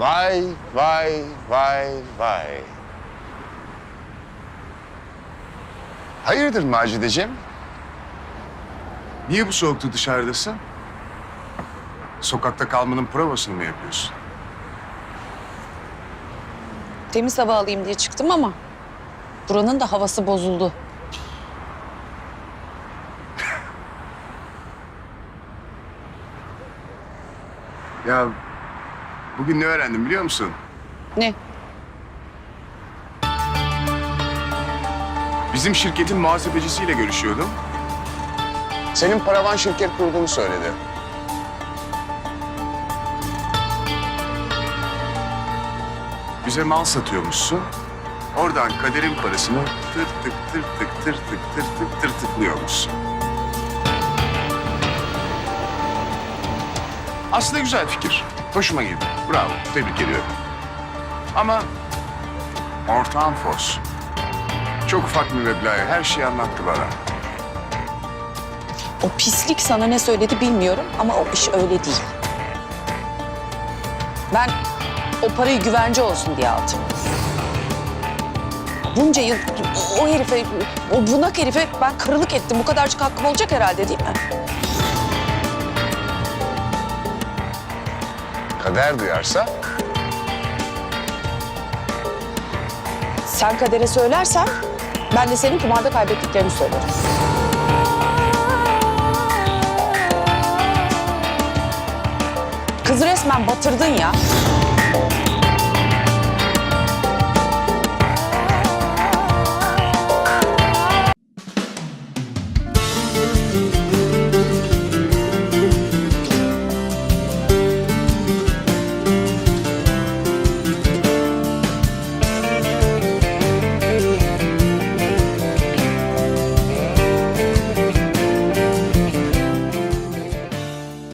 Vay, vay, vay, vay. Hayırdır Macideciğim? Niye bu soğukta dışarıdasın? Sokakta kalmanın provasını mı yapıyorsun? Temiz hava alayım diye çıktım ama buranın da havası bozuldu. Ya bugün ne öğrendim biliyor musun? Ne? Bizim şirketin muhasebecisiyle görüşüyordum. Senin paravan şirket kurduğunu söyledi. Bize mal satıyormuşsun. Oradan kaderin parasını tır tık tır tık tır tık tır tık tır tıklıyormuşsun. Aslında güzel fikir. Hoşuma gitti. Bravo. Tebrik ediyorum. Ama ortağın fos. Çok ufak bir meblağa her şeyi anlattı bana. O pislik sana ne söyledi bilmiyorum ama o iş öyle değil. Ben o parayı güvence olsun diye aldım. Bunca yıl o herife, o bunak herife ben kırılık ettim. Bu kadarcık hakkım olacak herhalde değil mi? Kader duyarsa Sen kadere söylersen ben de senin kumarda kaybettiklerini söylerim. Kızı resmen batırdın ya.